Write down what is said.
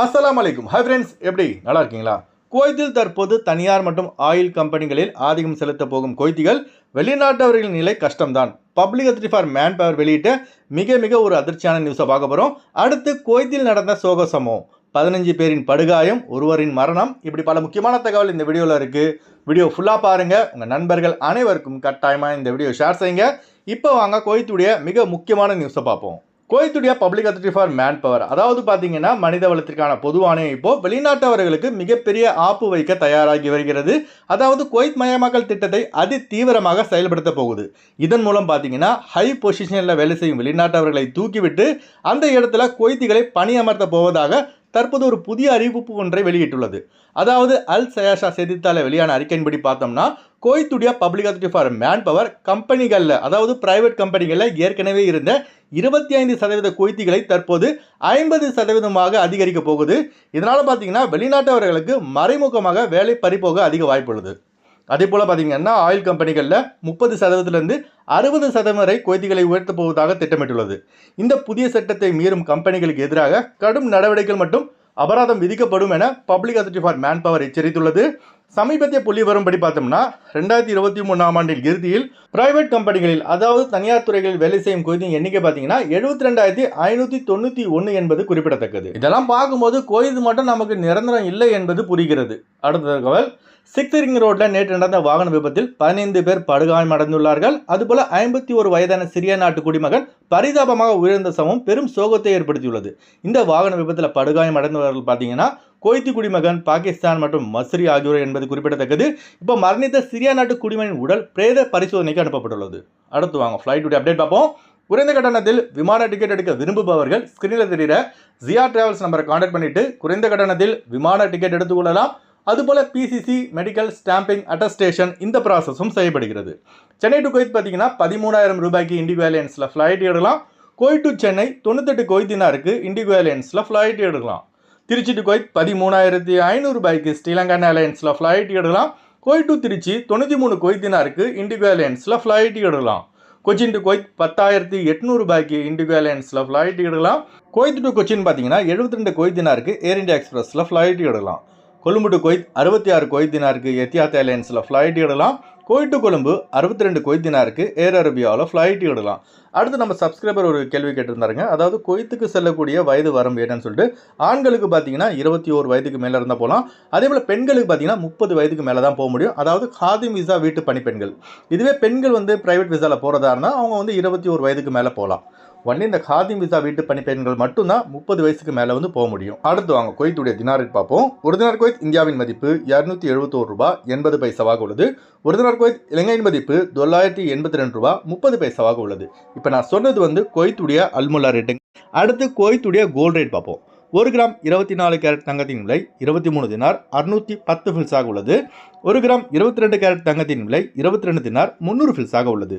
அஸ்லாம் அலைக்கும் hi friends எப்படி? நல்லா இருக்கீங்களா? குவைத்தில் தற்போது தனியார் மற்றும் ஆயில் கம்பெனிகளில் ஆதிக்கம் செலுத்த போகும் குவைத்திகள் வெளிநாட்டவர்களின் நிலை கஷ்டம்தான். Public authority for man power வெளியிட்ட மிக மிக ஒரு அதிர்ச்சியான நியூஸை பார்க்க போகிறோம் அடுத்து குவைத்தில் நடந்த சோக சம்பவம் பதினஞ்சு பேரின் படுகாயம் ஒருவரின் மரணம். இப்படி பல முக்கியமான தகவல் இந்த வீடியோவில் இருக்குது வீடியோ ஃபுல்லாக பாருங்கள் உங்கள் நண்பர்கள் அனைவருக்கும் கட்டாயமாக இந்த வீடியோ ஷேர் செய்யுங்க. இப்போ வாங்க குவைத்துடைய மிக முக்கியமான நியூஸை பார்ப்போம். குவைத்துடைய public authority for man power அதாவது பார்த்தீங்கன்னா மனித வளத்திற்கான பொதுவான இப்போ வெளிநாட்டவர்களுக்கு மிகப்பெரிய ஆப்பு வைக்க தயாராகி வருகிறது. அதாவது குவைத் மயமாக்கல் திட்டத்தை அதி தீவிரமாக செயல்படுத்த போகுது. இதன் மூலம் பார்த்தீங்கன்னா ஹை பொசிஷனில் வேலை செய்யும் வெளிநாட்டவர்களை தூக்கிவிட்டு அந்த இடத்துல குவைத்திகளை பணியமர்த்த போவதாக தற்போது ஒரு புதிய அறிவிப்பு ஒன்றை வெளியிட்டுள்ளது. அதாவது அல் சயாஷா செய்தித்தாள வெளியான அறிக்கையின்படி பார்த்தோம்னா கோய்த்துடைய public authority for man power கம்பெனிகளில் அதாவது பிரைவேட் கம்பெனிகளில் ஏற்கனவே இருந்த இருபத்தி ஐந்து சதவீத கொய்த்திகளை தற்போது ஐம்பது சதவீதமாக அதிகரிக்க போகுது. இதனால் பார்த்தீங்கன்னா வெளிநாட்டவர்களுக்கு மறைமுகமாக வேலை பறிபோக அதிக வாய்ப்புள்ளது. அதே போல் பார்த்தீங்கன்னா ஆயில் கம்பெனிகளில் முப்பது சதவீதத்திலிருந்து அறுபது சதவீதம் வரை கொய்திகளை உயர்த்தப் போவதாக திட்டமிட்டுள்ளது. இந்த புதிய சட்டத்தை மீறும் கம்பெனிகளுக்கு எதிராக கடும் நடவடிக்கைகள் மற்றும் அபராதம் விதிக்கப்படும் என public authority for man power எச்சரித்துள்ளது. சமீபத்திய புள்ளி வரும்படி பார்த்தோம்னா ரெண்டாயிரத்தி இருபத்தி மூணாம் ஆண்டில் இறுதியில் பிரைவேட் கம்பெனிகளில் அதாவது தனியார் துறைகளில் வேலை செய்யும் குவைத்தின் எண்ணிக்கை பார்த்தீங்கன்னா எழுபத்தி ரெண்டாயிரத்தி ஐநூற்றி தொண்ணூற்றி ஒன்று என்பது குறிப்பிடத்தக்கது. இதெல்லாம் பார்க்கும்போது கோயில் மட்டும் நமக்கு நிரந்தரம் இல்லை என்பது புரிகிறது. அடுத்த தகவல் சிக்ஸ் ரிங் ரோட்ல நேற்று நடந்த வாகன விபத்தில் பதினைந்து பேர் படுகாயம் அடைந்துள்ளார்கள். அதுபோல ஐம்பத்தி ஒரு வயதான சிறிய நாட்டு குடிமகன் பரிதாபமாக உயர்ந்த சமம் பெரும் சோகத்தை ஏற்படுத்தியுள்ளது. இந்த வாகன விபத்தில் படுகாயம் அடைந்தவர்கள் பார்த்தீங்கன்னா கோய்த்தி குடிமகன் பாகிஸ்தான் மற்றும் மஸ்ரி ஆகியோர் என்பது குறிப்பிடத்தக்கது. இப்போ மரணித்த சிரியா நாட்டு குடிமகனின் உடல் பிரேத பரிசோதனைக்கு அனுப்பப்பட்டுள்ளது. அடுத்து வாங்க ஃப்ளைட்டுடைய அப்டேட் பார்ப்போம். குறைந்த கட்டணத்தில் விமான டிக்கெட் எடுக்க விரும்புபவர்கள் ஸ்கிரீனில் தெரிகிற ஜியா டிராவல்ஸ் நம்பரை காண்டாக்ட் பண்ணிட்டு குறைந்த கட்டணத்தில் விமான டிக்கெட் எடுத்துக்கொள்ளலாம் அதுபோல் பிசிசி மெடிக்கல் ஸ்டாம்பிங் அட்டஸ்டேஷன் இந்த ப்ராசஸும் செய்யப்படுகிறது. சென்னை டு கோயத் பார்த்தீங்கன்னா பதிமூணாயிரம் ரூபாய்க்கு இண்டிகோ ஏலியன்ஸில் ஃப்ளைட் எடுக்கலாம். கோய் டு சென்னை தொண்ணூத்தெட்டு கோய்தினாருக்கு இண்டிகோ ஏலியன்ஸில் ஃப்ளைட் எடுக்கலாம். திருச்சி டு கோயத் பதிமூணாயிரத்தி ஐநூறு ரூபாய்க்கு ஸ்ரீலங்கன் ஏர்லைன்ஸில் ஃப்ளைட் எடுக்கலாம். கோய் டு திருச்சி தொண்ணூற்றி மூணு கோய்தினாருக்கு இண்டிகோ ஏலியன்ஸில் ஃப்ளைட் எடுக்கலாம். கொச்சின் டு கொய்த் பத்தாயிரத்தி எட்நூறுபாய்க்கு இண்டிகோ ஏர்லைன்ஸில் ஃப்ளைட் எடுக்கலாம். கோயத் டு கொச்சின் பார்த்தீங்கன்னா எழுபத்தி ரெண்டு கோய்தினாருக்கு ஏர் இண்டியா எக்ஸ்பிரஸில் ஃப்ளைட் எடுக்கலாம். கொழும்பு டு கொய்த் அறுபத்தி ஆறு கொய்தினாருக்கு எத்தியாத் ஏர்லைன்ஸில் ஃப்ளைட் இடலாம் கோய் டு கொழும்பு அறுபத்தி ரெண்டு கொய்தினாருக்கு ஏர் அரேபியாவில் ஃப்ளைட் இடலாம் அடுத்து நம்ம சப்ஸ்கிரைபர் ஒரு கேள்வி கேட்டிருந்தாருங்க. அதாவது கொய்த்துக்கு செல்லக்கூடிய வயது வரம்பு என்னன்னு சொல்லிட்டு ஆண்களுக்கு பார்த்தீங்கன்னா இருபத்தி ஓரு வயதுக்கு மேலே இருந்தால் போகலாம். அதே போல் பெண்களுக்கு பார்த்தீங்கன்னா முப்பது வயதுக்கு மேலே தான் போக முடியும். அதாவது காதிம் விசா வீட்டு பணிப்பெண்கள் இதுவே பெண்கள் வந்து ப்ரைவேட் விசாவில் போகிறதா இருந்தால் அவங்க வந்து இருபத்தி ஒரு வயதுக்கு மேலே போகலாம். ஒன்லி இந்த காதிம் விசா வீட்டு பணிப்பெண்கள் மட்டும்தான் முப்பது வயசுக்கு மேலே வந்து போக முடியும். அடுத்து வாங்க குவைத்துடைய தினார் பார்ப்போம். ஒரு தினார் குவைத் இந்தியாவின் மதிப்பு இரநூத்தி எழுபத்தோரு ரூபாய் எண்பது பைசாவாக உள்ளது. ஒரு தினார் குவைத் இலங்கையின் மதிப்பு தொள்ளாயிரத்தி எண்பத்தி ரெண்டு ரூபாய் முப்பது பைசாவாக உள்ளது. இப்போ நான் சொன்னது வந்து குவைத்துடைய அல்முல்லா ரேட்டுங்க. அடுத்து குவைத்துடைய கோல்ட் ரேட் பார்ப்போம். ஒரு கிராம் இருபத்தி நாலு கேரட் தங்கத்தின் விலை இருபத்தி மூணு தினார் அறுநூற்றி பத்து ஃபில்ஸாக உள்ளது. ஒரு கிராம் இருபத்தி ரெண்டு கேரட் தங்கத்தின் விலை இருபத்தி ரெண்டு தினார் முந்நூறு ஃபில்ஸாக உள்ளது.